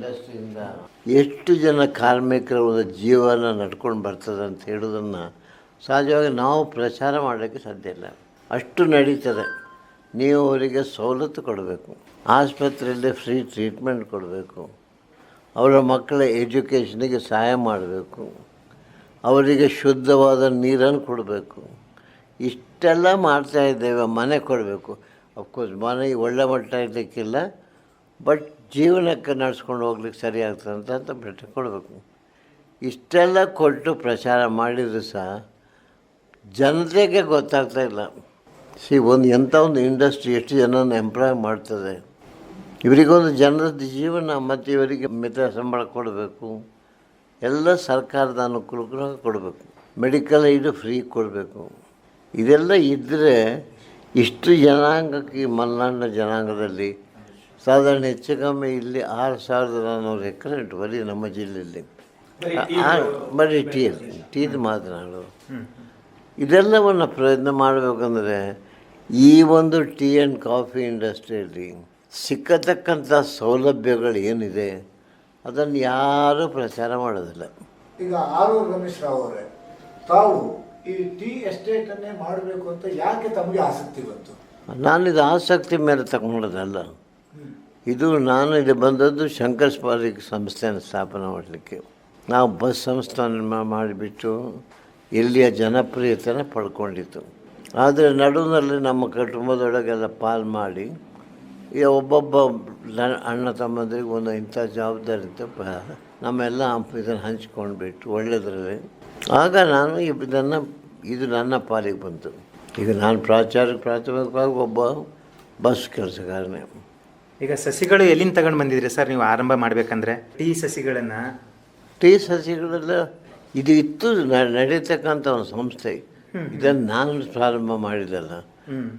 ಇಂಡಸ್ಟ್ರಿಯಿಂದ ಎಷ್ಟು ಜನ ಕಾರ್ಮಿಕರ ಜೀವನ ನಡ್ಕೊಂಡು ಬರ್ತದೆ ಅಂತ ಹೇಳೋದನ್ನು ಸಹಜವಾಗಿ ನಾವು ಪ್ರಚಾರ ಮಾಡೋಕ್ಕೆ ಸಾಧ್ಯ ಇಲ್ಲ. ಅಷ್ಟು ನಡೀತದೆ. ನೀವು ಅವರಿಗೆ ಸವಲತ್ತು ಕೊಡಬೇಕು. ಆಸ್ಪತ್ರೆಯಲ್ಲಿ ಫ್ರೀ ಟ್ರೀಟ್ಮೆಂಟ್ ಕೊಡಬೇಕು. ಅವರ ಮಕ್ಕಳ ಎಜುಕೇಷನಿಗೆ ಸಹಾಯ ಮಾಡಬೇಕು. ಅವರಿಗೆ ಶುದ್ಧವಾದ ನೀರನ್ನು ಕೊಡಬೇಕು. ಇಷ್ಟೆಲ್ಲ ಮಾಡ್ತಾ ಇದ್ದೇವೆ, ಮನೆ ಕೊಡಬೇಕು. ಅಫ್ಕೋರ್ಸ್ ಮನೆ ಒಳ್ಳೆ ಮಟ್ಟ ಇರಲಿಕ್ಕಿಲ್ಲ ಬಟ್ ಜೀವನಕ್ಕೆ ನಡೆಸ್ಕೊಂಡು ಹೋಗ್ಲಿಕ್ಕೆ ಸರಿ ಆಗ್ತದೆ ಅಂತ ಬೆಟ್ಟ ಕೊಡಬೇಕು. ಇಷ್ಟೆಲ್ಲ ಕೊಟ್ಟು ಪ್ರಚಾರ ಮಾಡಿದರೂ ಸಹ ಜನತೆಗೆ ಗೊತ್ತಾಗ್ತಾ ಇಲ್ಲ. ಸಿ, ಒಂದು ಎಂಥ ಒಂದು ಇಂಡಸ್ಟ್ರಿ ಎಷ್ಟು ಜನನ ಎಂಪ್ಲಾಯ್ ಮಾಡ್ತದೆ. ಇವರಿಗೊಂದು ಜನರ ಜೀವನ ಮತ್ತು ಇವರಿಗೆ ಮಿತ ಸಂಬಳ ಕೊಡಬೇಕು. ಎಲ್ಲ ಸರ್ಕಾರದ ಅನುಕೂಲಗಳು ಕೊಡಬೇಕು. ಮೆಡಿಕಲ್ ಇದು ಫ್ರೀ ಕೊಡಬೇಕು. ಇದೆಲ್ಲ ಇದ್ದರೆ ಇಷ್ಟು ಜನಾಂಗಕ್ಕೆ ಮಲೆನಾಡಿನ ಜನಾಂಗದಲ್ಲಿ ಸಾಧಾರಣ ಹೆಚ್ಚು ಕಮ್ಮಿ ಇಲ್ಲಿ ಆರು ಸಾವಿರದ ನಾನ್ನೂರು ಎಕರೆ ಉಂಟು ಬರೀ ನಮ್ಮ ಜಿಲ್ಲೆಯಲ್ಲಿ. ಬರೀ ಟೀ ಟೀದು. ಮಾತನಾಡು ಇದೆಲ್ಲವನ್ನು ಪ್ರಯತ್ನ ಮಾಡಬೇಕಂದ್ರೆ ಈ ಒಂದು ಟೀ ಆ್ಯಂಡ್ ಕಾಫಿ ಇಂಡಸ್ಟ್ರಿಯಲ್ಲಿ ಸಿಕ್ಕತಕ್ಕಂಥ ಸೌಲಭ್ಯಗಳು ಏನಿದೆ ಅದನ್ನು ಯಾರೂ ಪ್ರಚಾರ ಮಾಡೋದಿಲ್ಲ. ಈಗ ಆರೋ ರಮೇಶ್ ರಾವ್ ಅವರೇ ತಾವು ಈ ಟೀ ಎಸ್ಟೇಟನ್ನೇ ಮಾಡಬೇಕು ಅಂತ ಯಾಕೆ ತಮಗೆ ಆಸಕ್ತಿ ಬಂತು? ನಾನಿದು ಆಸಕ್ತಿ ಮೇಲೆ ತಗೊಂಡದಲ್ಲ. ಇದು ನಾನು ಇಲ್ಲಿ ಬಂದದ್ದು ಶಂಕರ್ ಸ್ಪಾರಿಕ್ ಸಂಸ್ಥೆಯನ್ನು ಸ್ಥಾಪನೆ ಮಾಡಲಿಕ್ಕೆ. ನಾವು ಬಸ್ ಸಂಸ್ಥಾನ ಮಾಡಿಬಿಟ್ಟು ಇಲ್ಲಿಯ ಜನಪ್ರಿಯತೆನ ಪಡ್ಕೊಂಡಿತ್ತು. ಆದರೆ ನಡುವಿನಲ್ಲಿ ನಮ್ಮ ಕುಟುಂಬದೊಳಗೆಲ್ಲ ಪಾಲ್ ಮಾಡಿ ಈಗ ಒಬ್ಬೊಬ್ಬ ಅಣ್ಣ ತಮ್ಮಂದ್ರಿಗೆ ಒಂದು ಇಂಥ ಜವಾಬ್ದಾರಿ ಇತ್ತು. ನಮ್ಮೆಲ್ಲ ಇದನ್ನು ಹಂಚ್ಕೊಂಡ್ಬಿಟ್ಟು ಒಳ್ಳೆಯದ್ರಲ್ಲಿ ಆಗ ನಾನು ಇದನ್ನು, ಇದು ನನ್ನ ಪಾಲಿಗೆ ಬಂತು. ಈಗ ನಾನು ಪ್ರಾಚಾರ್ಯ ಪ್ರಾಥಮಿಕವಾಗಿ ಒಬ್ಬ ಬಸ್ ಕೆಲಸಗಾರನೇ. ಈಗ ಸಸಿಗಳು ಎಲ್ಲಿಂದ ತಗೊಂಡು ಬಂದಿದ್ರಿ ಸರ್ ನೀವು ಆರಂಭ ಮಾಡ್ಬೇಕಂದ್ರೆ? ಟೀ ಸಸಿಗಳನ್ನ ಟೀ ಸಸಿಗಳೆಲ್ಲ ಇದು ಇತ್ತು ನ- ನಡೀತಕ್ಕಂಥ ಒಂದು ಸಂಸ್ಥೆ. ಇದನ್ನು ನಾನು ಪ್ರಾರಂಭ ಮಾಡಿದ್ದಲ್ಲ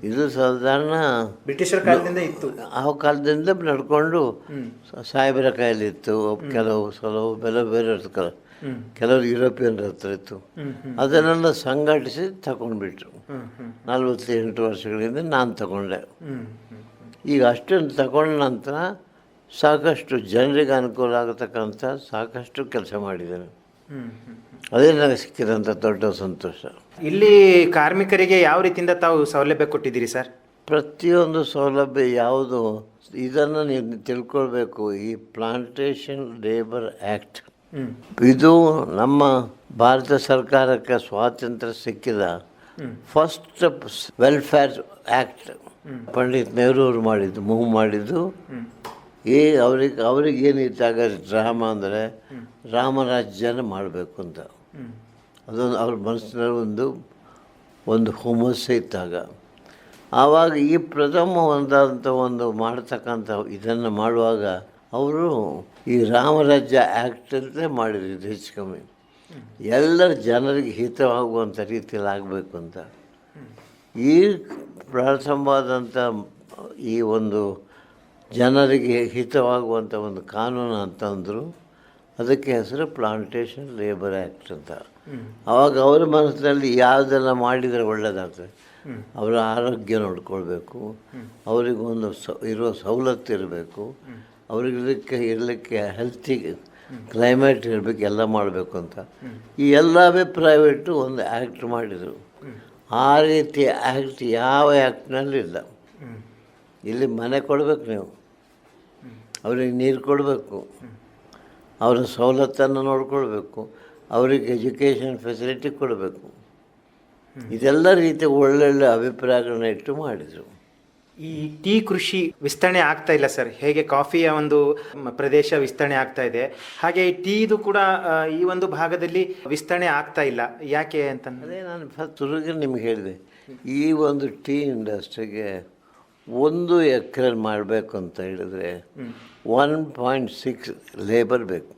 ಇದು ಸಾಧಾರಣ ಬ್ರಿಟಿಷರ ಕಾಲದಿಂದ ಇತ್ತು. ಆ ಕಾಲದಿಂದ ನಡ್ಕೊಂಡು ಸ- ಸಾಹೇಬರ ಕೈಯಲ್ಲಿತ್ತು ಕೆಲವು ಕೆಲವು ಬೆಲೆ ಬೇರೆ. ಕೆಲವರು ಯುರೋಪಿಯನ್ರ ಹತ್ರ ಇತ್ತು. ಅದನ್ನೆಲ್ಲ ಸಂಘಟಿಸಿ ತಗೊಂಡ್ಬಿಟ್ರು. ನಲವತ್ತೆಂಟು ವರ್ಷಗಳಿಂದ ನಾನು ತಗೊಂಡೆ. ಹ್ಮ್ ಹ್ಮ್. ಈಗ ಅಷ್ಟನ್ನು ತಗೊಂಡ ನಂತರ ಸಾಕಷ್ಟು ಜನರಿಗೆ ಅನುಕೂಲ ಆಗತಕ್ಕಂಥ ಸಾಕಷ್ಟು ಕೆಲಸ ಮಾಡಿದ್ದೇನೆ ಅದೇ ನನಗೆ ಸಿಕ್ಕಿದಂಥ ದೊಡ್ಡ ಸಂತೋಷ. ಇಲ್ಲಿ ಕಾರ್ಮಿಕರಿಗೆ ಯಾವ ರೀತಿಯಿಂದ ತಾವು ಸೌಲಭ್ಯ ಕೊಟ್ಟಿದ್ದೀರಿ ಸರ್? ಪ್ರತಿಯೊಂದು ಸೌಲಭ್ಯ ಯಾವುದು ಇದನ್ನು ನೀವು ತಿಳ್ಕೊಳ್ಬೇಕು. ಈ ಪ್ಲಾಂಟೇಶನ್ ಲೇಬರ್ ಆ್ಯಕ್ಟ್ ಇದು ನಮ್ಮ ಭಾರತ ಸರ್ಕಾರಕ್ಕೆ ಸ್ವಾತಂತ್ರ್ಯ ಸಿಕ್ಕಿದ first welfare act Pandit Nehru ಅವರು ಮಾಡಿದ್ದು ಮೂವ್ ಮಾಡಿದ್ದು. ಏ ಅವ್ರಿಗೆ ಅವ್ರಿಗೆ ಡ್ರಾಮ ಡ್ರಾಮಾ ಅಂದರೆ ರಾಮರಾಜ್ಯನ ಮಾಡಬೇಕು ಅಂತ. ಅದೊಂದು ಅವ್ರ ಮನಸ್ಸಿನಲ್ಲಿ ಒಂದು ಒಂದು ಹುಮ್ಮಸ್ಸು ಇದ್ದಾಗ. ಆವಾಗ ಈ ಪ್ರಥಮ ಒಂದಾದಂಥ ಒಂದು ಮಾಡ್ತಕ್ಕಂಥ ಇದನ್ನು ಮಾಡುವಾಗ ಅವರು ಈ ರಾಮರಾಜ್ಯ ಆ್ಯಕ್ಟ್ ಅಂತೇ ಮಾಡಿದ್ರು ಹೆಚ್ಚು ಕಮ್ಮಿ. ಎಲ್ಲರ ಜನರಿಗೆ ಹಿತವಾಗುವಂಥ ರೀತಿಯಲ್ಲಿ ಆಗಬೇಕು ಅಂತ. ಈ ಪ್ರಥಮವಾದಂಥ ಈ ಒಂದು ಜನರಿಗೆ ಹಿತವಾಗುವಂಥ ಒಂದು ಕಾನೂನು ಅಂತಂದರು, ಅದಕ್ಕೆ ಹೆಸರು ಪ್ಲಾಂಟೇಷನ್ ಲೇಬರ್ ಆ್ಯಕ್ಟ್ ಅಂತ. ಆವಾಗ ಅವರ ಮನಸ್ಸಿನಲ್ಲಿ ಯಾವುದೆಲ್ಲ ಮಾಡಿದರೆ ಒಳ್ಳೆಯದಾಗ್ತದೆ ಅವರ ಆರೋಗ್ಯ ನೋಡ್ಕೊಳ್ಬೇಕು, ಅವರಿಗೊಂದು ಸ, ಇರುವ ಸವಲತ್ತು ಇರಬೇಕು, ಅವ್ರಿಗೆ ಇರಲಿಕ್ಕೆ ಹೆಲ್ತಿ ಕ್ಲೈಮೇಟ್ ಇರಬೇಕು, ಎಲ್ಲ ಮಾಡಬೇಕು ಅಂತ. ಈ ಎಲ್ಲವೇ ಪ್ರೈವೇಟು ಒಂದು ಆ್ಯಕ್ಟ್ ಮಾಡಿದರು. ಆ ರೀತಿ ಆ್ಯಕ್ಟ್ ಯಾವ ಆ್ಯಕ್ಟ್ನಲ್ಲೂ ಇಲ್ಲ ಇಲ್ಲಿ ಮನೆ ಕೊಡಬೇಕು ನೀವು. ಅವ್ರಿಗೆ ನೀರು ಕೊಡಬೇಕು. ಅವರ ಸವಲತ್ತನ್ನು ನೋಡ್ಕೊಳ್ಬೇಕು. ಅವ್ರಿಗೆ ಎಜುಕೇಷನ್ ಫೆಸಿಲಿಟಿ ಕೊಡಬೇಕು. ಇದೆಲ್ಲ ರೀತಿ ಒಳ್ಳೊಳ್ಳೆ ಅಭಿಪ್ರಾಯಗಳನ್ನ ಇಟ್ಟು ಮಾಡಿದರು. ಈ ಟೀ ಕೃಷಿ ವಿಸ್ತರಣೆ ಆಗ್ತಾ ಇಲ್ಲ ಸರ್. ಹೇಗೆ ಕಾಫಿಯ ಒಂದು ಪ್ರದೇಶ ವಿಸ್ತರಣೆ ಆಗ್ತಾ ಇದೆ. ಹಾಗೆ ಈ ಟೀದು ಕೂಡ ಈ ಒಂದು ಭಾಗದಲ್ಲಿ ವಿಸ್ತರಣೆ ಆಗ್ತಾ ಇಲ್ಲ. ಯಾಕೆ ಅಂತ ಅದೇ ನಾನು ಫಸ್ಟ್ ಶುರುವಿಗೆ ನಿಮ್ಗೆ ಹೇಳಿದೆ. ಈ ಒಂದು ಟೀ ಇಂಡಸ್ಟ್ರಿಗೆ ಒಂದು ಎಕರೆ ಮಾಡಬೇಕು ಅಂತ ಹೇಳಿದ್ರೆ ಒನ್ ಪಾಯಿಂಟ್ ಸಿಕ್ಸ್ ಲೇಬರ್ ಬೇಕು.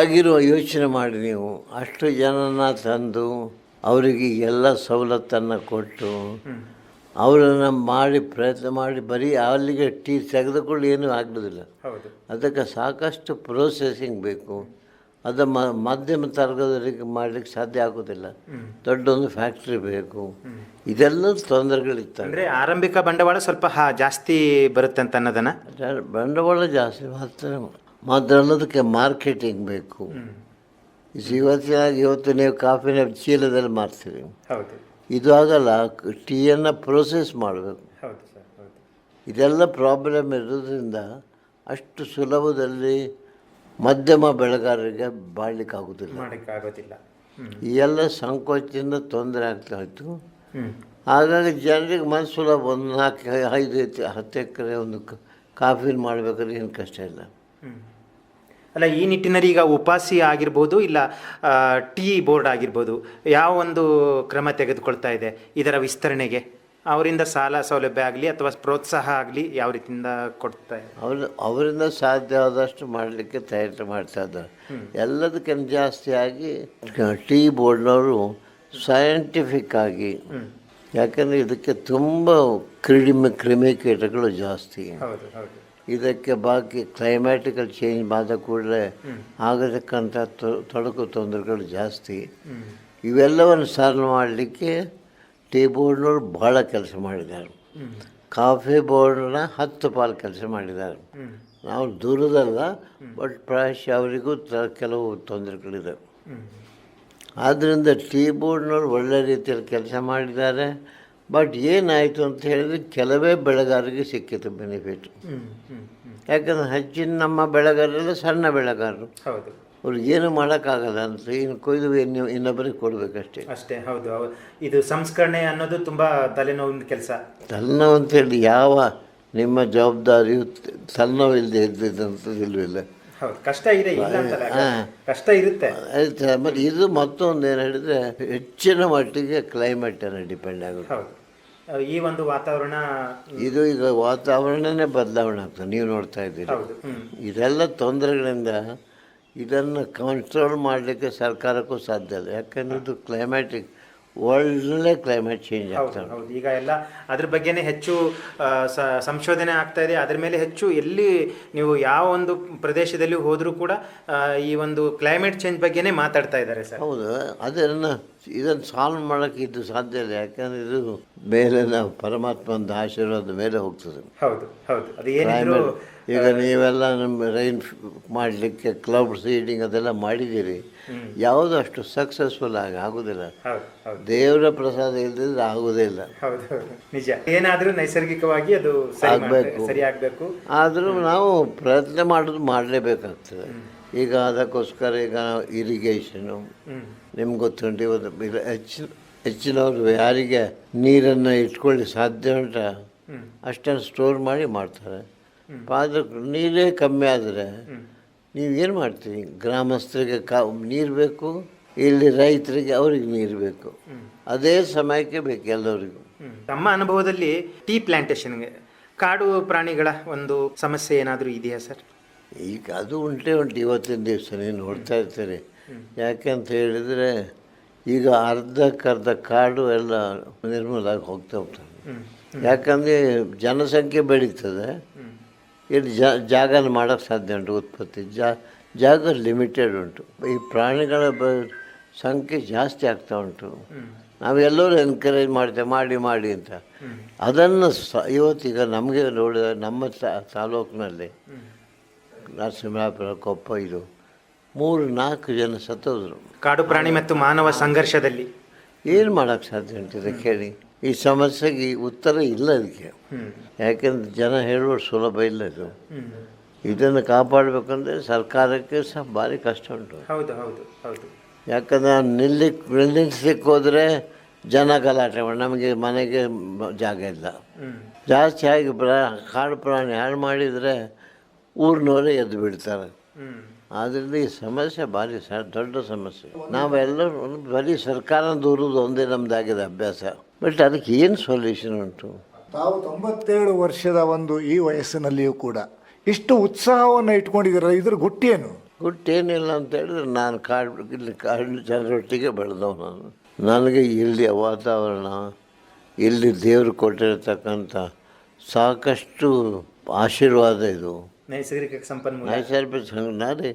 ಆಗಿರುವ ಯೋಚನೆ ಮಾಡಿ ನೀವು. ಅಷ್ಟು ಜನನ ತಂದು ಅವರಿಗೆ ಎಲ್ಲ ಸವಲತ್ತನ್ನು ಕೊಟ್ಟು ಅವರನ್ನು ಮಾಡಿ ಪ್ರಯತ್ನ ಮಾಡಿ ಬರೀ ಅಲ್ಲಿಗೆ ಟೀ ತೆಗೆದುಕೊಳ್ಳಿ ಏನೂ ಆಗೋದಿಲ್ಲ ಅದಕ್ಕೆ ಸಾಕಷ್ಟು ಪ್ರೋಸೆಸಿಂಗ್ ಬೇಕು. ಅದು ಮ ಮಧ್ಯಮ ತರಗತಿಯವರಿಗೆ ಮಾಡಲಿಕ್ಕೆ ಸಾಧ್ಯ ಆಗೋದಿಲ್ಲ. ದೊಡ್ಡೊಂದು ಫ್ಯಾಕ್ಟ್ರಿ ಬೇಕು. ಇದೆಲ್ಲ ತೊಂದರೆಗಳಿತ್ತು ಅಂದರೆ ಆರಂಭಿಕ ಬಂಡವಾಳ ಸ್ವಲ್ಪ ಹಾ ಜಾಸ್ತಿ ಬರುತ್ತೆ ಅಂತ ಅನ್ನೋದನ್ನ? ಬಂಡವಾಳ ಜಾಸ್ತಿ ಮಾತ್ರ. ಮಾತ್ರ ಅನ್ನೋದಕ್ಕೆ ಮಾರ್ಕೆಟಿಂಗ್ ಬೇಕು. ಇವತ್ತಿನ ಇವತ್ತು ನೀವು ಕಾಫಿನ ಚೀಲದಲ್ಲಿ ಮಾರ್ತೀವಿ ಹೌದು. ಇದು ಆಗಲ್ಲ ಟೀಯನ್ನು ಪ್ರೋಸೆಸ್ ಮಾಡಬೇಕು. ಹೌದು ಸರ್ ಹೌದು. ಇದೆಲ್ಲ ಪ್ರಾಬ್ಲಮ್ ಇರೋದ್ರಿಂದ ಅಷ್ಟು ಸುಲಭದಲ್ಲಿ ಮಧ್ಯಮ ಬೆಳೆಗಾರರಿಗೆ ಬಾಳಲಿಕ್ಕಾಗೋದಿಲ್ಲ ಮಾಡೋಕ್ಕಾಗೋದಿಲ್ಲ ಈ ಎಲ್ಲ ಸಂಕೋಚದಿಂದ ತೊಂದರೆ ಆಗ್ತಾ ಇತ್ತು. ಹಾಗಾಗಿ ಜನರಿಗೆ ಮನಸ್ಸು ಸುಲಭ ಒಂದು ನಾಲ್ಕು ಐದು ಹತ್ತು ಎಕರೆ ಒಂದು ಕಾಫಿ ಕಾಫಿನ ಮಾಡಬೇಕಾದ್ರೆ ಏನು ಕಷ್ಟ ಇಲ್ಲ. ಅಲ್ಲ ಈ ನಿಟ್ಟಿನಲ್ಲಿ ಈಗ ಉಪಾಸಿ ಆಗಿರ್ಬೋದು ಇಲ್ಲ ಟಿ ಬೋರ್ಡ್ ಆಗಿರ್ಬೋದು ಯಾವ ಒಂದು ಕ್ರಮ ತೆಗೆದುಕೊಳ್ತಾ ಇದೆ ಇದರ ವಿಸ್ತರಣೆಗೆ? ಅವರಿಂದ ಸಾಲ ಸೌಲಭ್ಯ ಆಗಲಿ ಅಥವಾ ಪ್ರೋತ್ಸಾಹ ಆಗಲಿ ಯಾವ ರೀತಿಯಿಂದ ಕೊಡ್ತಾ ಇದೆ? ಅವರು ಅವರಿಂದ ಸಾಧ್ಯ ಆದಷ್ಟು ಮಾಡಲಿಕ್ಕೆ ತಯಾರಿ ಮಾಡ್ತಾ ಇದ್ದಾರೆ. ಎಲ್ಲದಕ್ಕಿಂತ ಜಾಸ್ತಿಯಾಗಿ ಆಗಿ ಟೀ ಬೋರ್ಡ್ನವರು ಸೈಂಟಿಫಿಕ್ ಆಗಿ ಯಾಕಂದರೆ ಇದಕ್ಕೆ ತುಂಬ ಕ್ರಿಮಿ ಕ್ರಿಮಿಕೀಟಗಳು ಜಾಸ್ತಿ. ಇದಕ್ಕೆ ಬಾಕಿ ಕ್ಲೈಮ್ಯಾಟಿಕಲ್ ಚೇಂಜ್ ಆದ ಕೂಡಲೇ ಆಗತಕ್ಕಂಥ ತೊಡಕು ತೊಂದರೆಗಳು ಜಾಸ್ತಿ. ಇವೆಲ್ಲವನ್ನು ಸಾಲ್ವ್ ಮಾಡಲಿಕ್ಕೆ ಟೀ ಬೋರ್ಡ್ನವರು ಭಾಳ ಕೆಲಸ ಮಾಡಿದ್ದಾರೆ. ಕಾಫಿ ಬೋರ್ಡ್ನ ಹತ್ತು ಪಾಲು ಕೆಲಸ ಮಾಡಿದ್ದಾರೆ. ನಾವು ದೂರದಲ್ಲ ಬಟ್ ಪ್ರಾಯಶಃ ಅವರಿಗೂ ತ ಕೆಲವು ತೊಂದರೆಗಳಿದೆ. ಆದ್ದರಿಂದ ಟೀ ಬೋರ್ಡ್ನವ್ರು ಒಳ್ಳೆ ರೀತಿಯಲ್ಲಿ ಕೆಲಸ ಮಾಡಿದ್ದಾರೆ. ಬಟ್ ಏನಾಯಿತು ಅಂತ ಹೇಳಿದ್ರೆ ಕೆಲವೇ ಬೆಳೆಗಾರರಿಗೆ ಸಿಕ್ಕಿತು ಬೆನಿಫಿಟ್ ಯಾಕಂದ್ರೆ ಹೆಚ್ಚಿನ ನಮ್ಮ ಬೆಳೆಗಾರರೆಲ್ಲ ಸಣ್ಣ ಬೆಳೆಗಾರರು. ಹೌದು. ಅವ್ರಿಗೆ ಏನು ಮಾಡೋಕ್ಕಾಗಲ್ಲ ಅಂತ ಇನ್ನು ಕೊಯ್ದು ನೀವು ಇನ್ನೊಬ್ಬರಿಗೆ ಕೊಡಬೇಕಷ್ಟೇ. ಅಷ್ಟೇ ಹೌದು ಹೌದು. ಇದು ಸಂಸ್ಕರಣೆ ಅನ್ನೋದು ತುಂಬ ತಲೆನೋವಿನ ಕೆಲಸ. ತಲೆನೋವು ಅಂತೇಳಿ ಯಾವ ನಿಮ್ಮ ಜವಾಬ್ದಾರಿಯು ತಲೆನೋವು ಇಲ್ಲದೆ ಇದ್ದಿದ್ದಂಥದ್ದು ಇಲ್ಲವಿಲ್ಲ ಹೌದು ಕಷ್ಟ ಇದೆ ಇಲ್ಲ ಅಂತಲ್ಲ ಕಷ್ಟ ಇರುತ್ತೆ. ಮತ್ತು ಇದು ಮತ್ತೊಂದು ಏನು ಹೇಳಿದರೆ ಹೆಚ್ಚಿನ ಮಟ್ಟಿಗೆ ಕ್ಲೈಮೇಟನ್ನು ಡಿಪೆಂಡ್ ಆಗುತ್ತೆ. ಹೌದು. ಈ ಒಂದು ವಾತಾವರಣ ಇದು ಈಗ ವಾತಾವರಣನೇ ಬದಲಾವಣೆ ಆಗ್ತದೆ ನೀವು ನೋಡ್ತಾ ಇದ್ದೀರಿ. ಹೌದು ಹ್ಮ್. ಇದೆಲ್ಲ ತೊಂದರೆಗಳಿಂದ ಇದನ್ನು ಕಂಟ್ರೋಲ್ ಮಾಡಲಿಕ್ಕೆ ಸರ್ಕಾರಕ್ಕೂ ಸಾಧ್ಯ ಇಲ್ಲ. ಯಾಕಂದ್ರೆ ಇದು ಕ್ಲೈಮ್ಯಾಟಿಕ್ ಒಳ್ಳೆ ಕ್ಲೈಮೇಟ್ ಚೇಂಜ್ ಹೌದು ಆಗ್ತದೆ ಹೌದು. ಈಗ ಎಲ್ಲ ಅದ್ರ ಬಗ್ಗೆನೇ ಹೆಚ್ಚು ಆ, ಸ- ಸಂಶೋಧನೆ ಆಗ್ತಾ ಇದೆ. ಅದ್ರ ಮೇಲೆ ಹೆಚ್ಚು ಎಲ್ಲಿ ನೀವು ಯಾವ ಒಂದು ಪ್ರದೇಶದಲ್ಲಿ ಹೋದರೂ ಕೂಡ ಆ, ಈ ಒಂದು ಕ್ಲೈಮೇಟ್ ಚೇಂಜ್ ಬಗ್ಗೆನೇ ಮಾತಾಡ್ತಾ ಇದ್ದಾರೆ ಸರ್. ಹೌದು ಅದನ್ನು ಇದನ್ನು ಸಾಲ್ವ್ ಮಾಡೋಕ್ಕೆ ಇದು ಸಾಧ್ಯ ಇಲ್ಲ ಯಾಕಂದ್ರೆ ಇದು ಮೇಲೆ ನಾವು ಪರಮಾತ್ಮನ ಆಶೀರ್ವಾದ ಮೇಲೆ ಹೋಗ್ತದೆ. ಹೌದು ಹೌದು. ಅದು ಏನಿದ್ರು Climate- ಈಗ ನೀವೆಲ್ಲ ನಮ್ಮ ರೈನ್ ಮಾಡಲಿಕ್ಕೆ ಕ್ಲೌಡ್ ಸೀಡಿಂಗ್ ಅದೆಲ್ಲ ಮಾಡಿದ್ದೀರಿ. ಯಾವುದು ಅಷ್ಟು ಸಕ್ಸಸ್ಫುಲ್ ಆಗಿ ಆಗೋದಿಲ್ಲ. ದೇವರ ಪ್ರಸಾದ ಇಲ್ಲದಿದ್ರೆ ಆಗುದೇ ಇಲ್ಲ. ನಿಜ. ಏನಾದರೂ ನೈಸರ್ಗಿಕವಾಗಿ ಅದು ಆಗಬೇಕು. ಸರಿ ಆಗಬೇಕು. ಆದರೂ ನಾವು ಪ್ರಯತ್ನ ಮಾಡೋದು ಮಾಡಲೇಬೇಕಾಗ್ತದೆ. ಈಗ ಅದಕ್ಕೋಸ್ಕರ ಈಗ ಇರಿಗೇಷನು ನಿಮ್ಗೆ ಗೊತ್ತುಂಟು ಇವತ್ತು ಹೆಚ್ಚಿನ ಹೆಚ್ಚಿನವರು ಯಾರಿಗೆ ನೀರನ್ನು ಇಟ್ಕೊಳ್ಳಿ ಸಾಧ್ಯ ಉಂಟ. ಅಷ್ಟನ್ನು ಸ್ಟೋರ್ ಮಾಡಿ ಮಾಡ್ತಾರೆ. ಆದ್ರೆ ನೀರೇ ಕಮ್ಮಿ ಆದರೆ ನೀವೇನು ಮಾಡ್ತೀರಿ? ಗ್ರಾಮಸ್ಥರಿಗೆ ಕಾ ನೀರು ಬೇಕು ಇಲ್ಲಿ ರೈತರಿಗೆ ಅವ್ರಿಗೆ ನೀರು ಬೇಕು. ಅದೇ ಸಮಯಕ್ಕೆ ಬೇಕು ಎಲ್ಲರಿಗೂ. ನಮ್ಮ ತಮ್ಮ ಅನುಭವದಲ್ಲಿ ಟೀ ಪ್ಲಾಂಟೇಶನ್ಗೆ ಕಾಡು ಪ್ರಾಣಿಗಳ ಒಂದು ಸಮಸ್ಯೆ ಏನಾದರೂ ಇದೆಯಾ ಸರ್? ಈಗ ಅದು ಉಂಟೇ ಉಂಟು ಇವತ್ತಿನ ದಿವಸ ನೀವು ನೋಡ್ತಾ ಇರ್ತೀರಿ. ಯಾಕೆಂತ ಹೇಳಿದರೆ ಈಗ ಅರ್ಧಕ್ಕರ್ಧ ಕಾಡು ಎಲ್ಲ ನಿರ್ಮೂಲ ಆಗಿ ಹೋಗ್ತಾ ಹೋಗ್ತದೆ ಯಾಕಂದರೆ ಜನಸಂಖ್ಯೆ ಬೆಳೀತದೆ. ಇಲ್ಲಿ ಜ ಜಾಗನ ಮಾಡೋಕ್ಕೆ ಸಾಧ್ಯ ಉಂಟು ಉತ್ಪತ್ತಿ. ಜಾ ಜಾಗ ಲಿಮಿಟೆಡ್ ಉಂಟು. ಈ ಪ್ರಾಣಿಗಳ ಬ ಸಂಖ್ಯೆ ಜಾಸ್ತಿ ಆಗ್ತಾ ಉಂಟು. ನಾವೆಲ್ಲರೂ ಎನ್ಕರೇಜ್ ಮಾಡ್ತೇವೆ ಮಾಡಿ ಮಾಡಿ ಅಂತ. ಅದನ್ನು ಸ ಇವತ್ತೀಗ ನಮಗೆ ನೋಡಿದ ನಮ್ಮ ತಾಲೂಕಿನಲ್ಲಿ ನರಸಿಂಹರಾಪುರ ಕೊಪ್ಪ ಇದು. ಮೂರು ನಾಲ್ಕು ಜನ ಸತ್ತೋದ್ರು. ಕಾಡು ಪ್ರಾಣಿ ಮತ್ತು ಮಾನವ ಸಂಘರ್ಷದಲ್ಲಿ. ಏನು ಮಾಡೋಕ್ಕೆ ಸಾಧ್ಯ ಉಂಟು ಇದಕ್ಕೆ ಹೇಳಿ ಈ ಸಮಸ್ಯೆಗೆ ಉತ್ತರ ಇಲ್ಲ ಅದಕ್ಕೆ ಯಾಕೆಂದ್ರೆ ಜನ ಹೇಳುವ ಸುಲಭ ಇಲ್ಲ ಇದು. ಇದನ್ನು ಕಾಪಾಡಬೇಕಂದ್ರೆ ಸರ್ಕಾರಕ್ಕೆ ಸಹ ಭಾರಿ ಕಷ್ಟ ಉಂಟು. ಹೌದು ಹೌದು ಹೌದು. ಯಾಕಂದ್ರೆ ನಿಲ್ಲಿಕ್ಕೆ ನಿಲ್ಲಿಸಲಿಕ್ಕೆ ಹೋದರೆ ಜನ ಗಲಾಟೆ ಮಾಡಿ ನಮಗೆ ಮನೆಗೆ ಜಾಗ ಇಲ್ಲ. ಜಾಸ್ತಿ ಆಗಿ ಪ್ರಾ ಕಾಡು ಪ್ರಾಣಿ ಹಾಳು ಮಾಡಿದರೆ ಊರಿನವರೇ ಎದ್ದು ಬಿಡ್ತಾರೆ ಆದ್ದರಿಂದ ಈ ಸಮಸ್ಯೆ ಭಾರಿ ಸ ದೊಡ್ಡ ಸಮಸ್ಯೆ. ನಾವೆಲ್ಲರೂ ಬರೀ ಸರ್ಕಾರ ದೂರದ್ದು ಒಂದೇ ನಮ್ಮದಾಗಿದೆ ಅಭ್ಯಾಸ. ಬಟ್ ಅದಕ್ಕೆ ಏನು ಸೊಲ್ಯೂಷನ್ ಉಂಟು? ತಾವು ತೊಂಬತ್ತೇಳು ವರ್ಷದ ಒಂದು ಈ ವಯಸ್ಸಿನಲ್ಲಿಯೂ ಕೂಡ ಇಷ್ಟು ಉತ್ಸಾಹವನ್ನು ಇಟ್ಕೊಂಡಿದ್ದೀರಲ್ಲ ಇದ್ರ ಗುಟ್ಟೇನು? ಗುಟ್ಟೇನಿಲ್ಲ ಅಂತ ಹೇಳಿದ್ರೆ ನಾನು ಕಾಡು ಇಲ್ಲಿ ಕಾಡು ಜನರೊಟ್ಟಿಗೆ ಬೆಳೆದವ ನಾನು. ನನಗೆ ಇಲ್ಲಿಯ ವಾತಾವರಣ ಇಲ್ಲಿ ದೇವರು ಕೊಟ್ಟಿರತಕ್ಕಂಥ ಸಾಕಷ್ಟು ಆಶೀರ್ವಾದ ಇದು. ನೈಸರ್ಗಿಕ ಸಂಪನ್ಮೂಲ. ನೈಸರ್ಗಿಕ ಸಂಪನ್ಮೂಲ ನಾನೇ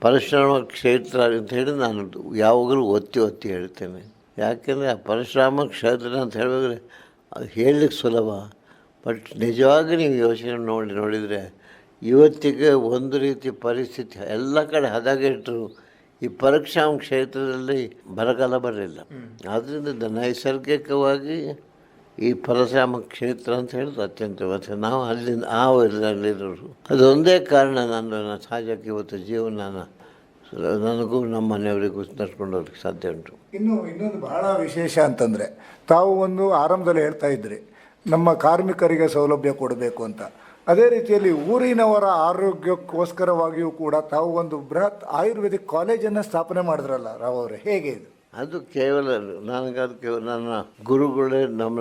ಪರಿಶ್ರಮ ಕ್ಷೇತ್ರ ಅಂತ ಹೇಳಿ ನಾನು ಯಾವಾಗಲೂ ಒತ್ತಿ ಒತ್ತಿ ಹೇಳ್ತೇನೆ. ಯಾಕೆಂದರೆ ಆ ಪರಿಶ್ರಮ ಕ್ಷೇತ್ರ ಅಂತ ಹೇಳಿದ್ರೆ ಅದು ಹೇಳಲಿಕ್ಕೆ ಸುಲಭ. ಬಟ್ ನಿಜವಾಗಿ ನೀವು ಯೋಚನೆ ನೋಡಿ ನೋಡಿದರೆ ಇವತ್ತಿಗೆ ಒಂದು ರೀತಿ ಪರಿಸ್ಥಿತಿ ಎಲ್ಲ ಕಡೆ ಹದಗೆಟ್ಟರು ಈ ಪರಶುರಾಮ ಕ್ಷೇತ್ರದಲ್ಲಿ ಬರಗಾಲ ಬರಲಿಲ್ಲ. ಆದ್ದರಿಂದ ನೈಸರ್ಗಿಕವಾಗಿ ಈ ಪರಶುರಾಮ ಕ್ಷೇತ್ರ ಅಂತ ಹೇಳೋದು ಅತ್ಯಂತ ಇವತ್ತು ನಾವು ಅಲ್ಲಿಂದ ಆ ಇದರಲ್ಲಿರೋರು ಅದೊಂದೇ ಕಾರಣ ನಾನು ನನ್ನ ಸಹಜಕ್ಕೆ ಇವತ್ತು ಜೀವನ ನನಗೂ ನಮ್ಮ ಮನೆಯವರಿಗೂ ನಡ್ಕೊಂಡು ಸಾಧ್ಯ ಉಂಟು. ಇನ್ನು ಇನ್ನೊಂದು ಬಹಳ ವಿಶೇಷ ಅಂತಂದರೆ, ತಾವು ಒಂದು ಆರಂಭದಲ್ಲಿ ಹೇಳ್ತಾ ಇದ್ರಿ, ನಮ್ಮ ಕಾರ್ಮಿಕರಿಗೆ ಸೌಲಭ್ಯ ಕೊಡಬೇಕು ಅಂತ. ಅದೇ ರೀತಿಯಲ್ಲಿ ಊರಿನವರ ಆರೋಗ್ಯಕ್ಕೋಸ್ಕರವಾಗಿಯೂ ಕೂಡ ತಾವು ಒಂದು ಬೃಹತ್ ಆಯುರ್ವೇದಿಕ್ ಕಾಲೇಜನ್ನು ಸ್ಥಾಪನೆ ಮಾಡಿದ್ರಲ್ಲ ರಾವ್ ಅವರೇ, ಹೇಗೆ ಇದು? ಅದು ಕೇವಲ ನನಗದು ಕೇವಲ ನನ್ನ ಗುರುಗಳೇ ನಮ್ಮ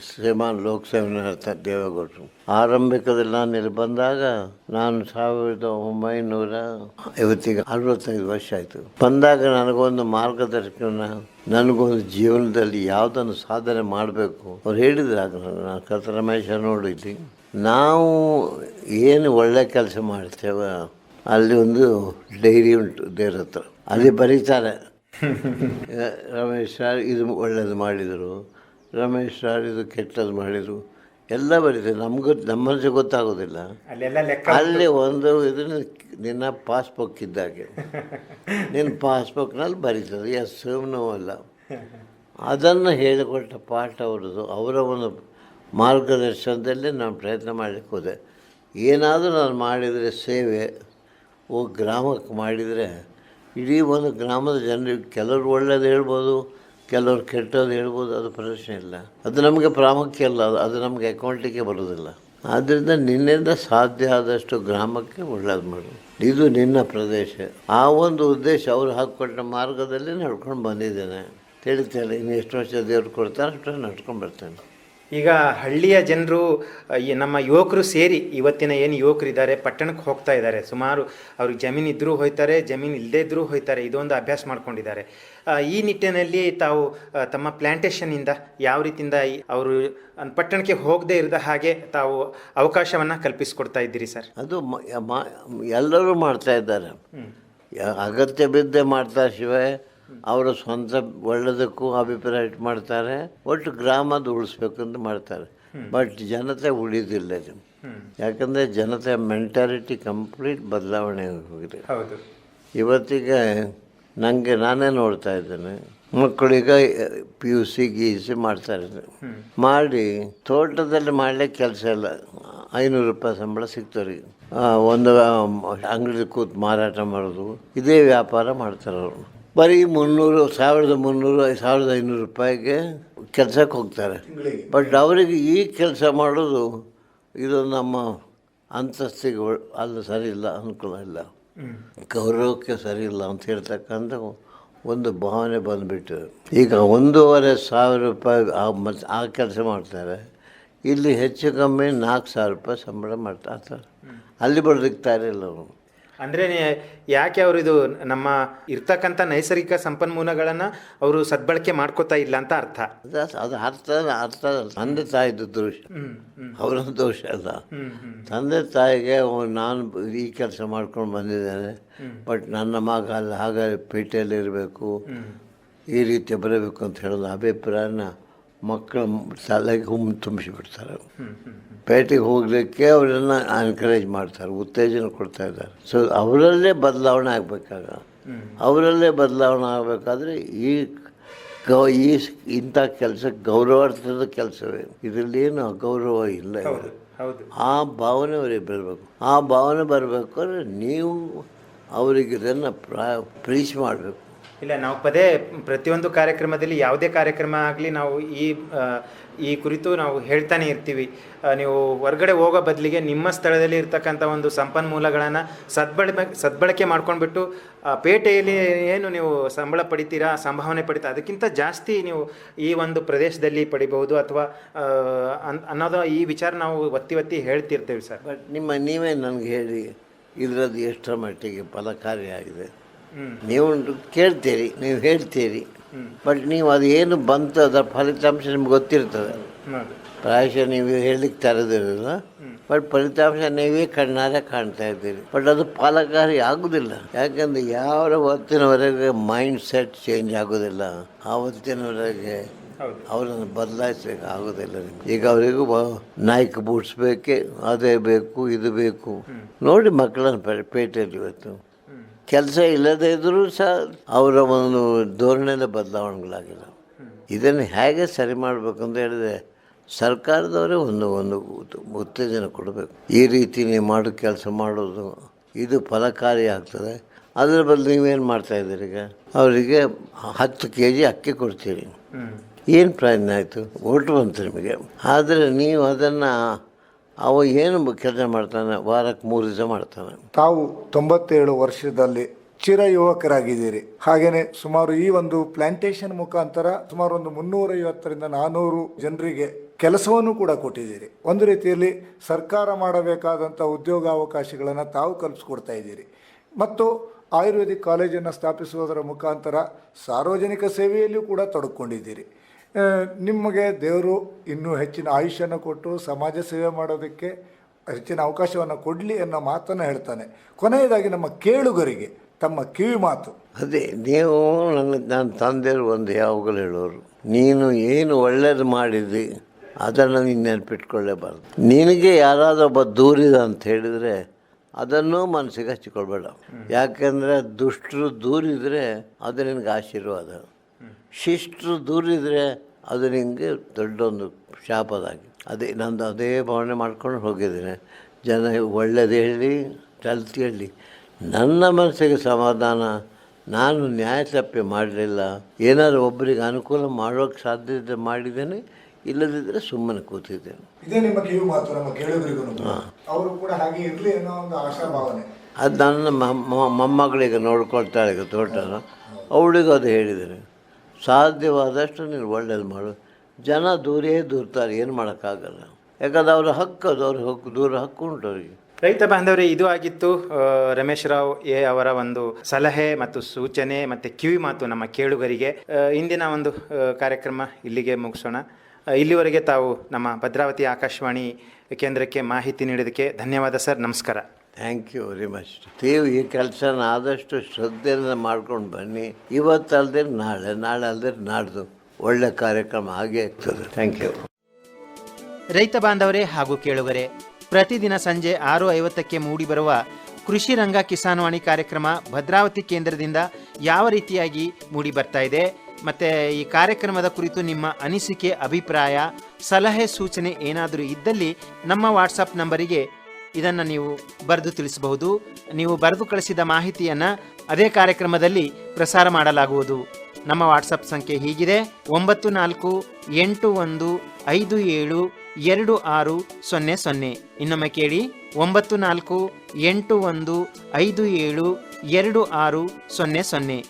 ಶ್ರೀಮಾನ್ ಲೋಕಸೇವನ ದೇವೇಗೌಡರು ಆರಂಭಿಕದಲ್ಲಿ ನಾನು ಇಲ್ಲಿ ಬಂದಾಗ ನಾನು ಸಾವಿರದ ಒಂಬೈನೂರ ಐವತ್ತಿಗೆ ಅರವತ್ತೈದು ವರ್ಷ ಆಯಿತು. ಬಂದಾಗ ನನಗೊಂದು ಮಾರ್ಗದರ್ಶನ ನನಗೊಂದು ಜೀವನದಲ್ಲಿ ಯಾವುದನ್ನು ಸಾಧನೆ ಮಾಡಬೇಕು? ಅವ್ರು ಹೇಳಿದ್ರು ಆಗ ನನಗೆ, ನಾನು ಕಥ ರಮೇಶ ನೋಡಿದ್ವಿ. ನಾವು ಏನು ಒಳ್ಳೆ ಕೆಲಸ ಮಾಡ್ತೇವೆ ಅಲ್ಲಿ ಒಂದು ಡೈರಿ ಉಂಟು ದೇವ್ರ ಹತ್ರ. ಅಲ್ಲಿ ಬರೀತಾರೆ. ರಮೇಶ್ ಸಾರ್ ಇದು ಒಳ್ಳೇದು ಮಾಡಿದರು. ರಮೇಶ್ ಸಾರ್ ಇದು ಕೆಟ್ಟದ್ದು ಮಾಡಿದರು. ಎಲ್ಲ ಬರೀತಾರೆ ನಮ್ಗೆ ನಮ್ಮ ಗೊತ್ತಾಗೋದಿಲ್ಲ. ಅಲ್ಲಿ ಒಂದು ಇದು ನಿನ್ನ ಪಾಸ್ಬುಕ್ ಇದ್ದಾಗೆ. ನಿನ್ನ ಪಾಸ್ಬುಕ್ನಲ್ಲಿ ಬರೀತದೆ ಎಸ್ ಸುಮ್ಮನೂ ಅಲ್ಲ. ಅದನ್ನು ಹೇಳಿಕೊಟ್ಟ ಪಾಠ ಅವರದು ಅವರ ಒಂದು ಮಾರ್ಗದರ್ಶನದಲ್ಲಿ ನಾನು ಪ್ರಯತ್ನ ಮಾಡಲಿಕ್ಕೆ ಹೋದೆ. ಏನಾದರೂ ನಾನು ಮಾಡಿದರೆ ಸೇವೆ ಓ ಗ್ರಾಮಕ್ಕೆ ಮಾಡಿದರೆ ಇಡೀ ಒಂದು ಗ್ರಾಮದ ಜನರಿಗೆ ಕೆಲವರು ಒಳ್ಳೇದು ಹೇಳ್ಬೋದು, ಕೆಲವರು ಕೆಟ್ಟದ್ದು ಹೇಳ್ಬೋದು, ಅದು ಪ್ರಶ್ನೆ ಇಲ್ಲ. ಅದು ನಮಗೆ ಪ್ರಾಮುಖ್ಯ ಅದು ಅದು ನಮಗೆ ಅಕೌಂಟಿಗೆ ಬರೋದಿಲ್ಲ. ಆದ್ದರಿಂದ ನಿನ್ನಿಂದ ಸಾಧ್ಯ ಆದಷ್ಟು ಗ್ರಾಮಕ್ಕೆ ಒಳ್ಳೇದು ಮಾಡು. ಇದು ನಿನ್ನ ಪ್ರದೇಶ. ಆ ಒಂದು ಉದ್ದೇಶ ಅವ್ರು ಹಾಕಿಕೊಟ್ಟ ಮಾರ್ಗದಲ್ಲಿ ನಡ್ಕೊಂಡು ಬಂದಿದ್ದೇನೆ. ತಿಳಿತೇನೆ, ಇನ್ನು ಎಷ್ಟು ವರ್ಷ ದೇವ್ರು ಕೊಡ್ತಾರೆ ಅಷ್ಟು ನಡ್ಕೊಂಡು ಬರ್ತೇನೆ. ಈಗ ಹಳ್ಳಿಯ ಜನರು ಈ ನಮ್ಮ ಯುವಕರು ಸೇರಿ ಇವತ್ತಿನ ಏನು ಯುವಕರಿದ್ದಾರೆ ಪಟ್ಟಣಕ್ಕೆ ಹೋಗ್ತಾ ಇದ್ದಾರೆ. ಸುಮಾರು ಅವ್ರಿಗೆ ಜಮೀನು ಇದ್ದರೂ ಹೋಯ್ತಾರೆ ಜಮೀನು ಇಲ್ಲದೇ ಇದ್ದರೂ ಹೋಯ್ತಾರೆ. ಇದೊಂದು ಅಭ್ಯಾಸ ಮಾಡ್ಕೊಂಡಿದ್ದಾರೆ. ಈ ನಿಟ್ಟಿನಲ್ಲಿ ತಾವು ತಮ್ಮ ಪ್ಲ್ಯಾಂಟೇಷನ್ನಿಂದ ಯಾವ ರೀತಿಯಿಂದ ಅವರು ಪಟ್ಟಣಕ್ಕೆ ಹೋಗದೇ ಇರದ ಹಾಗೆ ತಾವು ಅವಕಾಶವನ್ನು ಕಲ್ಪಿಸಿಕೊಡ್ತಾ ಇದ್ದೀರಿ ಸರ್? ಅದು ಎಲ್ಲರೂ ಮಾಡ್ತಾ ಇದ್ದಾರೆ. ಅಗತ್ಯ ಬಿದ್ದೆ ಮಾಡ್ತಾರೆ ಶಿವಾಯ ಅವರ ಸ್ವಂತ ಒಳ್ಳೆದಕ್ಕೂ ಅಭಿಪ್ರಾಯ ಇಟ್ಟು ಮಾಡ್ತಾರೆ ಒಟ್ಟು ಗ್ರಾಮದ ಉಳಿಸ್ಬೇಕು ಅಂತ ಮಾಡ್ತಾರೆ. ಬಟ್ ಜನತೆ ಉಳಿದಿಲ್ಲ ಇದು. ಯಾಕಂದರೆ ಜನತೆ ಮೆಂಟಾಲಿಟಿ ಕಂಪ್ಲೀಟ್ ಬದಲಾವಣೆ ಹೋಗಿದೆ ಇವತ್ತಿಗೆ ನನಗೆ ನಾನೇ ನೋಡ್ತಾ ಇದ್ದೇನೆ ಮಕ್ಕಳಿಗೆ ಪಿ ಯು ಸಿ ಗಿ ಸಿ ಮಾಡ್ತಾರೆ. ಮಾಡಿ ತೋಟದಲ್ಲಿ ಮಾಡಲಿಕ್ಕೆ ಕೆಲಸ ಇಲ್ಲ. ಐನೂರು ರೂಪಾಯಿ ಸಂಬಳ ಸಿಗ್ತವ್ರಿಗೆ ಒಂದು ಅಂಗಡಿ ಕೂತು ಮಾರಾಟ ಮಾಡೋದು ಇದೇ ವ್ಯಾಪಾರ ಮಾಡ್ತಾರೆ ಅವರು. ಬರೀ ಮುನ್ನೂರು ಸಾವಿರದ ಮುನ್ನೂರು ಸಾವಿರದ ಐನೂರು ರೂಪಾಯಿಗೆ ಕೆಲಸಕ್ಕೆ ಹೋಗ್ತಾರೆ. ಬಟ್ ಅವರಿಗೆ ಈ ಕೆಲಸ ಮಾಡೋದು ಇದು ನಮ್ಮ ಅಂತಸ್ತಿಗೆ ಅಲ್ಲ ಸರಿ ಇಲ್ಲ ಅನುಕೂಲ ಇಲ್ಲ. ಗೌರವಕ್ಕೆ ಸರಿ ಇಲ್ಲ ಅಂತ ಹೇಳ್ತಕ್ಕಂಥ ಒಂದು ಭಾವನೆ ಬಂದುಬಿಟ್ಟು. ಈಗ ಒಂದೂವರೆ ಸಾವಿರ ರೂಪಾಯಿ ಆ ಮತ್ತು ಆ ಕೆಲಸ ಮಾಡ್ತಾರೆ. ಇಲ್ಲಿ ಹೆಚ್ಚು ಕಮ್ಮಿ ನಾಲ್ಕು ಸಾವಿರ ರೂಪಾಯಿ ಸಂಬಳ ಮಾಡ್ತಾರೆ ಅಲ್ಲಿ ಬರೋದಕ್ಕೆ ತಯಾರಿಲ್ಲ ಅವರು. ಅಂದರೆ ಯಾಕೆ ಅವರು ಇದು ನಮ್ಮ ಇರ್ತಕ್ಕಂಥ ನೈಸರ್ಗಿಕ ಸಂಪನ್ಮೂಲಗಳನ್ನು ಅವರು ಸದ್ಬಳಕೆ ಮಾಡ್ಕೋತಾ ಇಲ್ಲ ಅಂತ ಅರ್ಥ? ಅದು ಅರ್ಥ ಅರ್ಥ ತಂದೆ ತಾಯಿದು ದೋಷ. ಅವರ ದೋಷ ಅಲ್ಲ. ತಂದೆ ತಾಯಿಗೆ ನಾನು ಈ ಕೆಲಸ ಮಾಡ್ಕೊಂಡು ಬಂದಿದ್ದೇನೆ. ಬಟ್ ನನ್ನ ಮಗ ಅಲ್ಲಿ ಹಾಗೆ ಪೇಟೆಯಲ್ಲಿ ಇರಬೇಕು ಈ ರೀತಿ ಬರಬೇಕು ಅಂತ ಹೇಳೋದು ಅಭಿಪ್ರಾಯನ ಮಕ್ಕಳ ಶಾಲೆಗೆ ಹುಮ್ಮು ತುಂಬಿಸಿಬಿಡ್ತಾರೆ. ಪೇಟೆಗೆ ಹೋಗಲಿಕ್ಕೆ ಅವರನ್ನು ಎನ್ಕರೇಜ್ ಮಾಡ್ತಾರೆ ಉತ್ತೇಜನ ಕೊಡ್ತಾ ಇದ್ದಾರೆ. ಸೊ ಅವರಲ್ಲೇ ಬದಲಾವಣೆ ಆಗಬೇಕಾಗ ಅವರಲ್ಲೇ ಬದಲಾವಣೆ ಆಗಬೇಕಾದ್ರೆ ಈ ಗೌ ಈ ಇಂಥ ಕೆಲಸ ಗೌರವಾರ್ಥದ ಕೆಲಸವೇ. ಇದರಲ್ಲಿ. ಏನು ಅಗೌರವ ಇಲ್ಲ ಆ ಭಾವನೆ ಅವರಿಗೆ ಬರಬೇಕು. ಆ ಭಾವನೆ ಬರಬೇಕಾದ್ರೆ ನೀವು ಅವರಿಗೆ ಇದನ್ನು ಪ್ರಾ ಪ್ರೀಚ್ ಮಾಡಬೇಕು. ಇಲ್ಲ, ನಾವು ಪದೇ ಪ್ರತಿಯೊಂದು ಕಾರ್ಯಕ್ರಮದಲ್ಲಿ ಯಾವುದೇ ಕಾರ್ಯಕ್ರಮ ಆಗಲಿ ನಾವು ಈ ಈ ಕುರಿತು ನಾವು ಹೇಳ್ತಾನೆ ಇರ್ತೀವಿ ನೀವು ಹೊರಗಡೆ ಹೋಗೋ ಬದಲಿಗೆ ನಿಮ್ಮ ಸ್ಥಳದಲ್ಲಿ ಇರ್ತಕ್ಕಂಥ ಒಂದು ಸಂಪನ್ಮೂಲಗಳನ್ನು ಸದ್ಬಳ ಸದ್ಬಳಕೆ ಮಾಡ್ಕೊಂಡ್ಬಿಟ್ಟು ಪೇಟೆಯಲ್ಲಿ ಏನು ನೀವು ಸಂಬಳ ಪಡಿತೀರಾ, ಸಂಭಾವನೆ ಪಡಿತಾ, ಅದಕ್ಕಿಂತ ಜಾಸ್ತಿ ನೀವು ಈ ಒಂದು ಪ್ರದೇಶದಲ್ಲಿ ಪಡಿಬಹುದು ಅಥವಾ ಅನ್ನೋದು ಈ ವಿಚಾರ ನಾವು ಒತ್ತಿ ಒತ್ತಿ ಹೇಳ್ತಿರ್ತೇವೆ ಸರ್ ಬಟ್ ನಿಮ್ಮ, ನೀವೇ ನನಗೆ ಹೇಳಿ, ಇದರದ್ದು ಎಷ್ಟರ ಮಟ್ಟಿಗೆ ಫಲಕಾರಿಯಾಗಿದೆ. ನೀವು ಕೇಳ್ತೀರಿ, ನೀವು ಹೇಳ್ತೀರಿ. ಬಟ್ ನೀವು ಅದು ಏನು ಬಂತು, ಅದರ ಫಲಿತಾಂಶ ನಿಮ್ಗೆ ಗೊತ್ತಿರ್ತದೆ. ಪ್ರಾಯಶಃ ನೀವು ಹೇಳಲಿಕ್ಕೆ ತರದಿರಲ್ಲ. ಬಟ್ ಫಲಿತಾಂಶ ನೀವೇ ಕಣ್ಣಾರೆ ಕಾಣ್ತಾ ಇದ್ದೀರಿ. ಬಟ್ ಅದು ಫಲಕಾರಿ ಆಗುದಿಲ್ಲ. ಯಾಕಂದ್ರೆ ಯಾವ ಹೊತ್ತಿನವರೆಗೆ ಮೈಂಡ್ ಸೆಟ್ ಚೇಂಜ್ ಆಗೋದಿಲ್ಲ. ಆ ಹೊತ್ತಿನವರೆಗೆ ಅವರನ್ನು ಬದಲಾಯಿಸ್ಬೇಕು ಆಗೋದಿಲ್ಲ. ಈಗ ಅವರಿಗೂ ನಾಯ್ಕ್ ಬೂಟ್ಸ್ ಬೇಕೇ, ಅದೇ ಬೇಕು, ಇದು ಬೇಕು. ನೋಡಿ ಮಕ್ಕಳನ್ನು ಪೇಟೆಯಲ್ಲಿ ಇವತ್ತು. ಕೆಲಸ ಇಲ್ಲದೇ ಇದ್ದರೂ ಸಹ ಅವರ ಒಂದು ಧೋರಣೆಯಿಂದ ಬದಲಾವಣೆಗಳಾಗಿಲ್ಲ. ಇದನ್ನು ಹೇಗೆ ಸರಿ ಮಾಡಬೇಕು ಅಂತ ಹೇಳಿದ್ರೆ ಸರ್ಕಾರದವರೇ ಒಂದು ಒಂದು ಉತ್- ಉತ್ತೇಜನ ಕೊಡಬೇಕು. ಈ ರೀತಿ ನೀವು ಮಾಡೋ ಕೆಲಸ ಮಾಡೋದು ಇದು ಫಲಕಾರಿ ಆಗ್ತದೆ. ಅದರ ಬದಲು ನೀವೇನು ಮಾಡ್ತಾಯಿದ್ದೀರಿ ಈಗ? ಅವರಿಗೆ ಹತ್ತು ಕೆ ಜಿ ಅಕ್ಕಿ ಕೊಡ್ತೀರಿ. ಏನು ಪ್ರಯತ್ನ ಆಯಿತು? ಓಟು ಬಂತು ನಿಮಗೆ. ಆದರೆ ನೀವು ಅದನ್ನು ಅವ ಏನು ಕೆಲಸ ಮಾಡ್ತಾನೆ ವಾರಕ್ಕೆ ಮೂರು ದಿವಸ ಮಾಡ್ತಾನೆ. ತಾವು ತೊಂಬತ್ತೇಳು ವರ್ಷದಲ್ಲಿ ಚಿರ ಯುವಕರಾಗಿದ್ದೀರಿ ಹಾಗೇನೆ ಸುಮಾರು ಈ ಒಂದು ಪ್ಲಾಂಟೇಶನ್ ಮುಖಾಂತರ ಸುಮಾರು ಒಂದು ಮುನ್ನೂರೈವತ್ತರಿಂದ ನಾನೂರು ಜನರಿಗೆ ಕೆಲಸವನ್ನು ಕೂಡ ಕೊಟ್ಟಿದ್ದೀರಿ. ಒಂದು ರೀತಿಯಲ್ಲಿ ಸರ್ಕಾರ ಮಾಡಬೇಕಾದಂಥ ಉದ್ಯೋಗಾವಕಾಶಗಳನ್ನು ತಾವು ಕಲ್ಪಿಸ್ಕೊಡ್ತಾ ಇದ್ದೀರಿ. ಮತ್ತು ಆಯುರ್ವೇದಿಕ್ ಕಾಲೇಜನ್ನು ಸ್ಥಾಪಿಸುವುದರ ಮುಖಾಂತರ ಸಾರ್ವಜನಿಕ ಸೇವೆಯಲ್ಲಿಯೂ ಕೂಡ ತೊಡಕೊಂಡಿದ್ದೀರಿ ನಿಮಗೆ ದೇವರು ಇನ್ನೂ ಹೆಚ್ಚಿನ ಆಯುಷ್ಯನ ಕೊಟ್ಟು ಸಮಾಜ ಸೇವೆ ಮಾಡೋದಕ್ಕೆ ಹೆಚ್ಚಿನ ಅವಕಾಶವನ್ನು ಕೊಡಲಿ ಅನ್ನೋ ಮಾತನ್ನು ಹೇಳ್ತಾನೆ. ಕೊನೆಯದಾಗಿ ನಮ್ಮ ಕೇಳುಗರಿಗೆ, ತಮ್ಮ ಕಿವಿ ಮಾತು. ಅದೇ, ನೀವು ನನ್ನ ನನ್ನ ತಂದೆಯರು ಒಂದು ಯಾವಾಗಲೂ ಹೇಳೋರು, ನೀನು ಏನು ಒಳ್ಳೇದು ಮಾಡಿದ್ದಿ, ಅದನ್ನು ನೀನು ನೆನಪಿಟ್ಕೊಳ್ಳೇಬಾರ್ದು. ನಿನಗೆ ಯಾರಾದರೂ ಒಬ್ಬ ದೂರಿದ ಅಂತ ಹೇಳಿದರೆ ಅದನ್ನು ಮನಸ್ಸಿಗೆ ಹಚ್ಚಿಕೊಳ್ಬೇಡ. ಯಾಕೆಂದರೆ ದುಷ್ಟರು ದೂರಿದರೆ ಅದು ನಿನಗೆ ಆಶೀರ್ವಾದ. ಶಿಷ್ಟರು ದೂರಿದರೆ ಅದು ನಿಮಗೆ ದೊಡ್ಡೊಂದು ಶಾಪದಾಗಿ. ಅದೇ ನಂದು ಅದೇ ಭಾವನೆ ಮಾಡ್ಕೊಂಡು ಹೋಗಿದ್ದೇನೆ. ಜನ ಒಳ್ಳೇದು ಹೇಳಿ ಚಲ್ತಿ ಹೇಳಿ. ನನ್ನ ಮನಸ್ಸಿಗೆ ಸಮಾಧಾನ ನಾನು ನ್ಯಾಯ ತಪ್ಪೆ ಮಾಡಲಿಲ್ಲ. ಏನಾದರೂ ಒಬ್ಬರಿಗೆ ಅನುಕೂಲ ಮಾಡೋಕ್ಕೆ ಸಾಧ್ಯತೆ ಮಾಡಿದ್ದೇನೆ ಇಲ್ಲದಿದ್ದರೆ ಸುಮ್ಮನೆ ಕೂತಿದ್ದೇನೆ. ಇದೇ ನಿಮ್ಮ ಕಿವಿ ಮಾತು ನಮ್ಮ ಕೇಳುಗರಿಗೂ ಅವರು ಕೂಡ ಹಾಗೆ ಇರಲಿ ಅನ್ನೋ ಒಂದು ಆಶಾಭಾವನೆ. ಅದು ನನ್ನ ಮೊಮ್ಮ- ಮೊಮ್ಮಗಳಿಗೆ ನೋಡ್ಕೊಳ್ತಾಳೆ ಈಗ ತೋಟನ. ಅವಳಿಗೂ ಅದು ಹೇಳಿದ್ದೇನೆ. ಸಾಧ್ಯವಾದಷ್ಟು ನೀನು ಒಳ್ಳೇದು ಮಾಡು. ಜನ ದೂರೇ ದೂರ್ತಾರೆ, ಏನು ಮಾಡೋಕ್ಕಾಗಲ್ಲ. ಯಾಕಂದ್ರೆ ಅವ್ರ ಹಕ್ಕು ಅವ್ರ ಹಕ್ಕು, ದೂರ ಹಕ್ಕು ಉಂಟು ಅವರಿಗೆ. ರೈತ ಬಾಂಧವರೇ, ಇದು ಆಗಿತ್ತು ರಮೇಶ್ ರಾವ್ ಎ ಅವರ ಒಂದು ಸಲಹೆ ಮತ್ತು ಸೂಚನೆ ಮತ್ತು ಕಿವಿ ಮಾತು ನಮ್ಮ ಕೇಳುಗರಿಗೆ. ಇಂದಿನ ಒಂದು ಕಾರ್ಯಕ್ರಮ ಇಲ್ಲಿಗೆ ಮುಗಿಸೋಣ. ಇಲ್ಲಿವರೆಗೆ ತಾವು ನಮ್ಮ ಭದ್ರಾವತಿ ಆಕಾಶವಾಣಿ ಕೇಂದ್ರಕ್ಕೆ ಮಾಹಿತಿ ನೀಡೋದಕ್ಕೆ ಧನ್ಯವಾದ ಸರ್, ನಮಸ್ಕಾರ. ಥ್ಯಾಂಕ್ ಯು ವೆರಿ ಮಚ್ ನೀವು ಈ ಕೆಲಸನ ಆದಷ್ಟು ಶ್ರದ್ಧೆಯಿಂದ ಮಾಡ್ಕೊಂಡು ಬನ್ನಿ. ಇವತ್ತು ನಾಳೆ ನಾಳೆ ಅಲ್ಲದೆ ನಾಡ್ದು ಒಳ್ಳೆ ಕಾರ್ಯಕ್ರಮ ಹಾಗೆ ಆಗ್ತದೆ. ಥ್ಯಾಂಕ್ ಯು ರೈತ ಬಾಂಧವರೇ ಹಾಗೂ ಕೇಳುವರೆ ಪ್ರತಿದಿನ ಸಂಜೆ ಆರು ಐವತ್ತಕ್ಕೆ ಮೂಡಿಬರುವ ಕೃಷಿ ರಂಗ ಕಿಸಾನ್ವಾಣಿ ಕಾರ್ಯಕ್ರಮ ಭದ್ರಾವತಿ ಕೇಂದ್ರದಿಂದ ಯಾವ ರೀತಿಯಾಗಿ ಮೂಡಿ ಬರ್ತಾ ಇದೆ? ಮತ್ತೆ ಈ ಕಾರ್ಯಕ್ರಮದ ಕುರಿತು ನಿಮ್ಮ ಅನಿಸಿಕೆ, ಅಭಿಪ್ರಾಯ, ಸಲಹೆ, ಸೂಚನೆ ಏನಾದರೂ ಇದ್ದಲ್ಲಿ ನಮ್ಮ ವಾಟ್ಸಪ್ ನಂಬರಿಗೆ ಇದನ್ನು ನೀವು ಬರೆದು ತಿಳಿಸಬಹುದು. ನೀವು ಬರೆದು ಕಳಿಸಿದ ಮಾಹಿತಿಯನ್ನು ಅದೇ ಕಾರ್ಯಕ್ರಮದಲ್ಲಿ ಪ್ರಸಾರ ಮಾಡಲಾಗುವುದು. ನಮ್ಮ ವಾಟ್ಸಪ್ ಸಂಖ್ಯೆ ಹೀಗಿದೆ. ಒಂಬತ್ತು ನಾಲ್ಕು, ಎಂಟು ಒಂದು, ಐದು ಏಳು, ಎರಡು ಆರು, ಸೊನ್ನೆ ಸೊನ್ನೆ. ಇನ್ನೊಮ್ಮೆ ಕೇಳಿ. ಒಂಬತ್ತು ನಾಲ್ಕು, ಎಂಟು ಒಂದು, ಐದು ಏಳು, ಎರಡು ಆರು, ಸೊನ್ನೆ ಸೊನ್ನೆ.